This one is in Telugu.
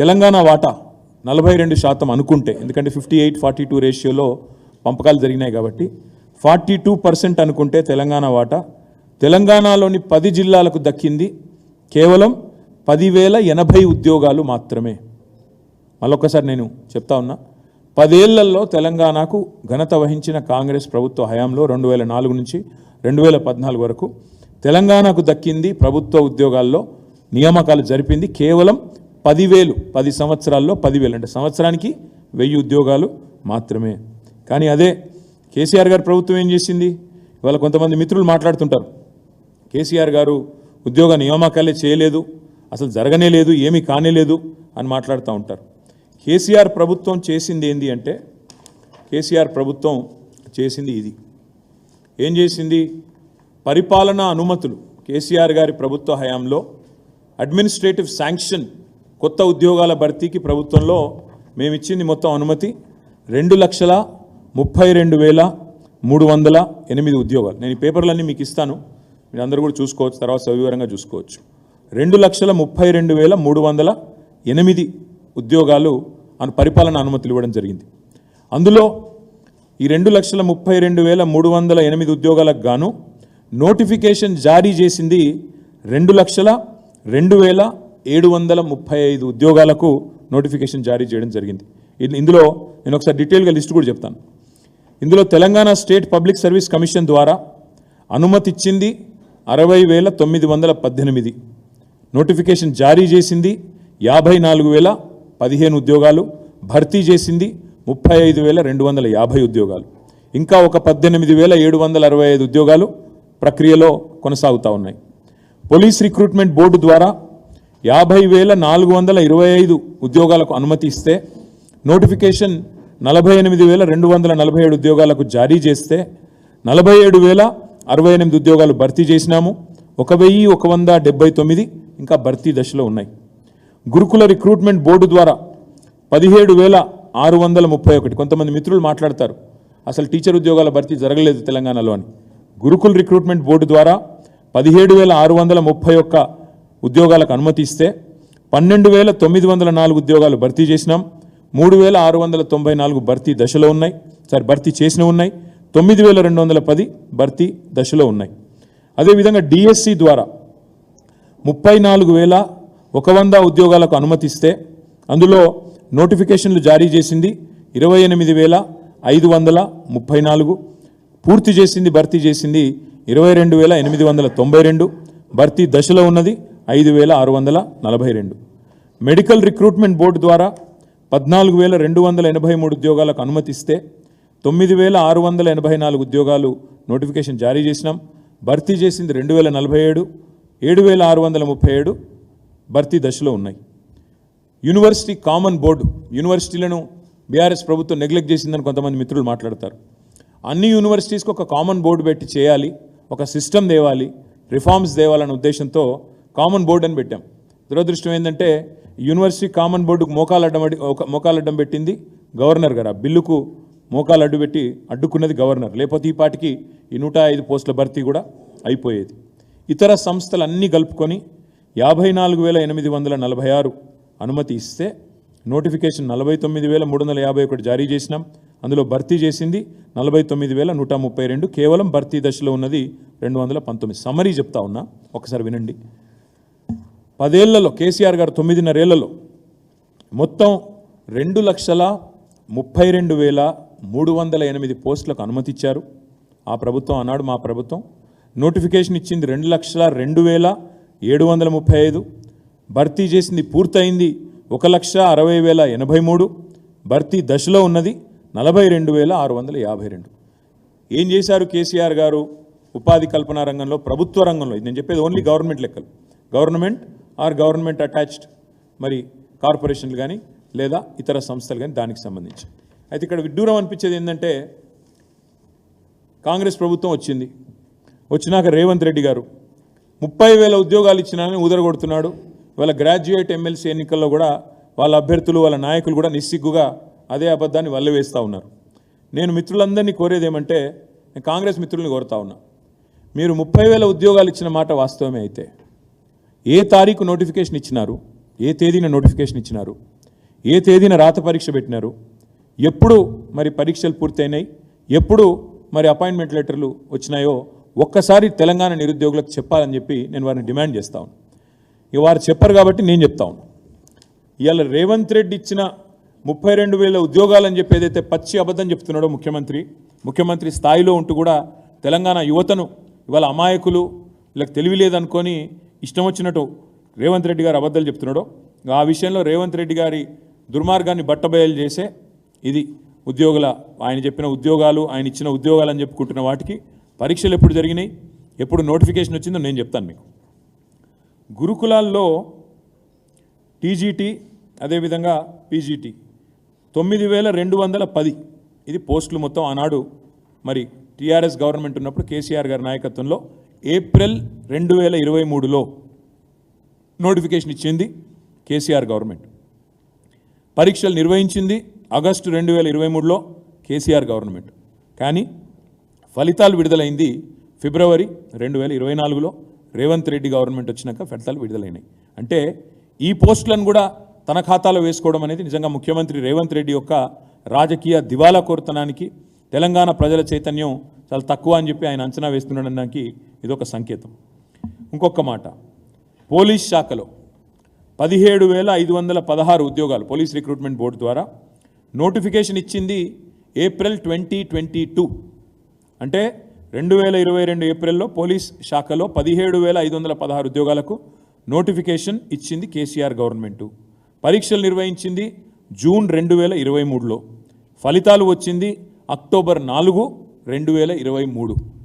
తెలంగాణ వాటా నలభై రెండు శాతం అనుకుంటే ఎందుకంటే ఫిఫ్టీ ఎయిట్ ఫార్టీ టూ రేషియోలో పంపకాలు జరిగినాయి కాబట్టి ఫార్టీ టూ పర్సెంట్ అనుకుంటే తెలంగాణ వాటా. తెలంగాణలోని పది జిల్లాలకు దక్కింది కేవలం పదివేల ఎనభై ఉద్యోగాలు మాత్రమే. మళ్ళొక్కసారి నేను చెప్తా ఉన్నా పదేళ్ళలో తెలంగాణకు ఘనత వహించిన కాంగ్రెస్ ప్రభుత్వ హయాంలో రెండు వేల నాలుగు నుంచి రెండు వేల పద్నాలుగు వరకు తెలంగాణకు దక్కింది ప్రభుత్వ ఉద్యోగాల్లో నియామకాలు జరిపింది కేవలం పదివేలు పది సంవత్సరాల్లో పదివేలు. అంటే సంవత్సరానికి వెయ్యి ఉద్యోగాలు మాత్రమే. కానీ అదే కేసీఆర్ గారు ప్రభుత్వం ఏం చేసింది? ఇవాళ కొంతమంది మిత్రులు మాట్లాడుతుంటారు. కేసీఆర్ గారు ఉద్యోగ నియామకాలే చేయలేదు అసలు జరగనే లేదు ఏమీ కానే లేదు అని మాట్లాడుతూ ఉంటారు. కేసీఆర్ ప్రభుత్వం చేసింది ఏంది అంటే కేసీఆర్ ప్రభుత్వం చేసింది ఇది. ఏం చేసింది? పరిపాలనా అనుమతులు. కేసీఆర్ గారి ప్రభుత్వ హయాంలో అడ్మినిస్ట్రేటివ్ శాంక్షన్ కొత్త ఉద్యోగాల భర్తీకి ప్రభుత్వంలో మేము ఇచ్చింది మొత్తం అనుమతి రెండు లక్షల ముప్పై రెండు వేల మూడు వందల ఎనిమిది ఉద్యోగాలు. నేను ఈ పేపర్లన్నీ మీకు ఇస్తాను. మీరు అందరూ కూడా చూసుకోవచ్చు తర్వాత సవివరంగా చూసుకోవచ్చు. రెండు లక్షల ముప్పై రెండు వేల మూడు వందల ఎనిమిది ఉద్యోగాలు అను పరిపాలన అనుమతులు ఇవ్వడం జరిగింది. అందులో ఈ రెండు లక్షల ముప్పై రెండు వేల మూడు వందల ఎనిమిది ఉద్యోగాలకు గాను నోటిఫికేషన్ జారీ చేసింది రెండు లక్షల రెండు వేల ఏడు వందల ముప్పై ఐదు ఉద్యోగాలకు నోటిఫికేషన్ జారీ చేయడం జరిగింది. ఇందులో నేను ఒకసారి డీటెయిల్గా లిస్ట్ కూడా చెప్తాను. ఇందులో Telangana state public service commission ద్వారా అనుమతి ఇచ్చింది అరవై వేల తొమ్మిది వందల పద్దెనిమిది. నోటిఫికేషన్ జారీ చేసింది యాభై నాలుగు వేల పదిహేను ఉద్యోగాలు భర్తీ చేసింది ముప్పై ఐదు వేల రెండు వందల యాభై ఉద్యోగాలు. ఇంకా ఒక పద్దెనిమిది వేల ఏడు వందల అరవై ఐదు ఉద్యోగాలు ప్రక్రియలో కొనసాగుతూ ఉన్నాయి. పోలీస్ రిక్రూట్మెంట్ బోర్డు ద్వారా యాభై వేల నాలుగు వందల ఇరవై ఐదు ఉద్యోగాలకు అనుమతి ఇస్తే నోటిఫికేషన్ నలభై ఎనిమిది వేల రెండు వందల నలభై ఏడు ఉద్యోగాలకు జారీ చేస్తే నలభై ఏడు వేల అరవై ఎనిమిది ఉద్యోగాలు భర్తీ చేసినాము. ఒక వెయ్యి ఒక వంద డెబ్బై తొమ్మిది ఇంకా భర్తీ దశలో ఉన్నాయి. గురుకుల రిక్రూట్మెంట్ బోర్డు ద్వారా పదిహేడు వేల ఆరు వందల ముప్పై ఒకటి. కొంతమంది మిత్రులు మాట్లాడతారు అసలు టీచర్ ఉద్యోగాల భర్తీ జరగలేదు తెలంగాణలో అని. గురుకుల రిక్రూట్మెంట్ బోర్డు ద్వారా పదిహేడు వేల ఆరు వందల ముప్పై ఒక్క ఉద్యోగాలకు అనుమతి ఇస్తే పన్నెండు వేల తొమ్మిది వందల నాలుగు ఉద్యోగాలు భర్తీ చేసినాం. మూడు వేల ఆరు వందల తొంభై నాలుగు భర్తీ దశలో ఉన్నాయి. సారీ భర్తీ చేసిన ఉన్నాయి. తొమ్మిది వేల రెండు వందల పది భర్తీ దశలో ఉన్నాయి. అదేవిధంగా డిఎస్సి ద్వారా ముప్పై నాలుగు వేల ఒక వంద ఉద్యోగాలకు అనుమతిస్తే అందులో నోటిఫికేషన్లు జారీ చేసింది ఇరవై ఎనిమిది వేల ఐదు వందల ముప్పై నాలుగు. పూర్తి చేసింది భర్తీ చేసింది ఇరవై రెండు వేల ఎనిమిది వందల తొంభై రెండు. భర్తీ దశలో ఉన్నది. ఐదు వేల ఆరు వందల నలభై రెండు. మెడికల్ రిక్రూట్మెంట్ బోర్డు ద్వారా పద్నాలుగు వేల రెండు వందల ఎనభై మూడు ఉద్యోగాలకు అనుమతిస్తే తొమ్మిది వేల ఆరు వందల ఎనభై నాలుగు ఉద్యోగాలు నోటిఫికేషన్ జారీ చేసినాం. భర్తీ చేసింది రెండు వేల నలభై ఏడు ఏడు వేల ఆరు వందల ముప్పై ఏడు భర్తీ దశలో ఉన్నాయి. యూనివర్సిటీ కామన్ బోర్డు యూనివర్సిటీలను బీఆర్ఎస్ ప్రభుత్వం నెగ్లెక్ట్ చేసిందని కొంతమంది మిత్రులు మాట్లాడతారు. అన్ని యూనివర్సిటీస్కి ఒక కామన్ బోర్డు పెట్టి చేయాలి ఒక సిస్టమ్ తేవాలి రిఫార్మ్స్ తేవాలనే ఉద్దేశంతో కామన్ బోర్డు అని పెట్టాం. దురదృష్టం ఏంటంటే యూనివర్సిటీ కామన్ బోర్డుకు మోకాలు అడ్డం అడి- ఒక మోకాలు అడ్డం పెట్టింది గవర్నర్ గారు. ఆ బిల్లుకు మోకాలు అడ్డు పెట్టి అడ్డుకున్నది గవర్నర్. లేకపోతే ఈ పాటికి ఈ నూట ఐదు పోస్టుల భర్తీ కూడా అయిపోయేది. ఇతర సంస్థలు అన్నీ కలుపుకొని యాభై నాలుగు వేల ఎనిమిది వందల నలభై ఆరు అనుమతి ఇస్తే నోటిఫికేషన్ నలభై తొమ్మిది వేల మూడు వందల యాభై ఒకటి జారీ చేసినాం. అందులో భర్తీ చేసింది నలభై తొమ్మిది వేల నూట ముప్పై రెండు. కేవలం భర్తీ దశలో ఉన్నది రెండు వందల పంతొమ్మిది. సమరీ చెప్తా ఉన్నా ఒకసారి వినండి. పదేళ్ళలో కేసీఆర్ గారు తొమ్మిదిన్నరేళ్ళలో మొత్తం రెండు లక్షల ముప్పై రెండు వేల మూడు వందల ఎనిమిది పోస్టులకు అనుమతి ఇచ్చారు ఆ ప్రభుత్వం అన్నాడు మా ప్రభుత్వం. నోటిఫికేషన్ ఇచ్చింది రెండు లక్షల రెండు వేల ఏడు వందల ముప్పై ఐదు. భర్తీ చేసింది పూర్తయింది ఒక లక్ష అరవై వేల ఎనభై మూడు. భర్తీ దశలో ఉన్నది నలభై రెండు వేల ఆరు వందల యాభై రెండు. ఏం చేశారు కేసీఆర్ గారు? ఉపాధి కల్పన రంగంలో ప్రభుత్వ రంగంలో? ఇది నేను చెప్పేది ఓన్లీ గవర్నమెంట్ లెక్కలు. గవర్నమెంట్ ఆర్ గవర్నమెంట్ అటాచ్డ్ మరి కార్పొరేషన్లు కానీ లేదా ఇతర సంస్థలు కానీ దానికి సంబంధించి. అయితే ఇక్కడ విడ్డూరం అనిపించేది ఏంటంటే కాంగ్రెస్ ప్రభుత్వం వచ్చింది. వచ్చినాక రేవంత్ రెడ్డి గారు ముప్పై వేల ఉద్యోగాలు ఇచ్చినానని ఊదరగొడుతున్నాడు. వాళ్ళ గ్రాడ్యుయేట్ ఎమ్మెల్సీ ఎన్నికల్లో కూడా వాళ్ళ అభ్యర్థులు వాళ్ళ నాయకులు కూడా నిస్సిగ్గుగా అదే అబద్ధాన్ని వల్లవేస్తూ ఉన్నారు. నేను మిత్రులందరినీ కోరేది ఏమంటే నేను కాంగ్రెస్ మిత్రుల్ని కోరుతా ఉన్నా. మీరు ముప్పై వేల ఉద్యోగాలు ఇచ్చిన మాట వాస్తవమే అయితే. ఏ తారీఖు నోటిఫికేషన్ ఇచ్చినారు? ఏ తేదీన నోటిఫికేషన్ ఇచ్చినారు? ఏ తేదీన రాత పరీక్ష పెట్టినారు? ఎప్పుడు మరి పరీక్షలు పూర్తయినాయి? ఎప్పుడు మరి అపాయింట్మెంట్ లెటర్లు వచ్చినాయో ఒక్కసారి తెలంగాణ నిరుద్యోగులకు చెప్పాలని చెప్పి నేను వారిని డిమాండ్ చేస్తా ఉన్నాను ఇక వారు చెప్పరు కాబట్టి నేను చెప్తా ఉన్నాను ఇవాళ రేవంత్ రెడ్డి ఇచ్చిన ముప్పై రెండు వేల ఉద్యోగాలని చెప్పి ఏదైతే పచ్చి అబద్ధం చెప్తున్నాడో ముఖ్యమంత్రి ముఖ్యమంత్రి స్థాయిలో ఉంటూ కూడా తెలంగాణ యువతను ఇవాళ అమాయకులు వీళ్ళకి తెలివి లేదనుకొని ఇష్టం వచ్చినట్టు రేవంత్ రెడ్డి గారు అబద్ధాలు చెప్తున్నాడో ఆ విషయంలో రేవంత్ రెడ్డి గారి దుర్మార్గాన్ని బట్టబయలు చేసే ఇది ఉద్యోగుల ఆయన చెప్పిన ఉద్యోగాలు ఆయన ఇచ్చిన ఉద్యోగాలు అని చెప్పుకుంటున్న వాటికి పరీక్షలు ఎప్పుడు జరిగినాయి ఎప్పుడు నోటిఫికేషన్ వచ్చిందో నేను చెప్తాను మీకు. గురుకులాల్లో టీజీటీ అదేవిధంగా పీజీటీ తొమ్మిది వేల రెండు వందల పది ఇది పోస్టులు మొత్తం ఆనాడు మరి టీఆర్ఎస్ గవర్నమెంట్ ఉన్నప్పుడు కేసీఆర్ గారి నాయకత్వంలో ఏప్రిల్ రెండు వేల ఇరవై మూడులో నోటిఫికేషన్ ఇచ్చింది కేసీఆర్ గవర్నమెంట్. పరీక్షలు నిర్వహించింది ఆగస్టు రెండు వేల ఇరవై మూడులో కేసీఆర్ గవర్నమెంట్. కానీ ఫలితాలు విడుదలైంది ఫిబ్రవరి రెండు వేల ఇరవై నాలుగులో రేవంత్ రెడ్డి గవర్నమెంట్ వచ్చినాక ఫలితాలు విడుదలైనాయి. అంటే ఈ పోస్టులను కూడా తన ఖాతాలో వేసుకోవడం అనేది నిజంగా ముఖ్యమంత్రి రేవంత్ రెడ్డి యొక్క రాజకీయ దివాలా కోరుతనానికి తెలంగాణ ప్రజల చైతన్యం చాలా తక్కువ అని చెప్పి ఆయన అంచనా వేస్తున్నాడనడానికి ఇదొక సంకేతం. ఇంకొక మాట. పోలీస్ శాఖలో పదిహేడు వేల ఐదు వందల పదహారు ఉద్యోగాలు పోలీస్ రిక్రూట్మెంట్ బోర్డు ద్వారా నోటిఫికేషన్ ఇచ్చింది ఏప్రిల్ ట్వంటీ ట్వంటీ టూ. అంటే రెండు వేల ఇరవై రెండు ఏప్రిల్లో పోలీస్ శాఖలో పదిహేడు వేల ఐదు వందల పదహారు ఉద్యోగాలకు నోటిఫికేషన్ ఇచ్చింది కేసీఆర్ గవర్నమెంటు. పరీక్షలు నిర్వహించింది జూన్ రెండు వేల ఇరవై మూడులో. ఫలితాలు వచ్చింది అక్టోబర్ నాలుగు రెండు వేల ఇరవై మూడు.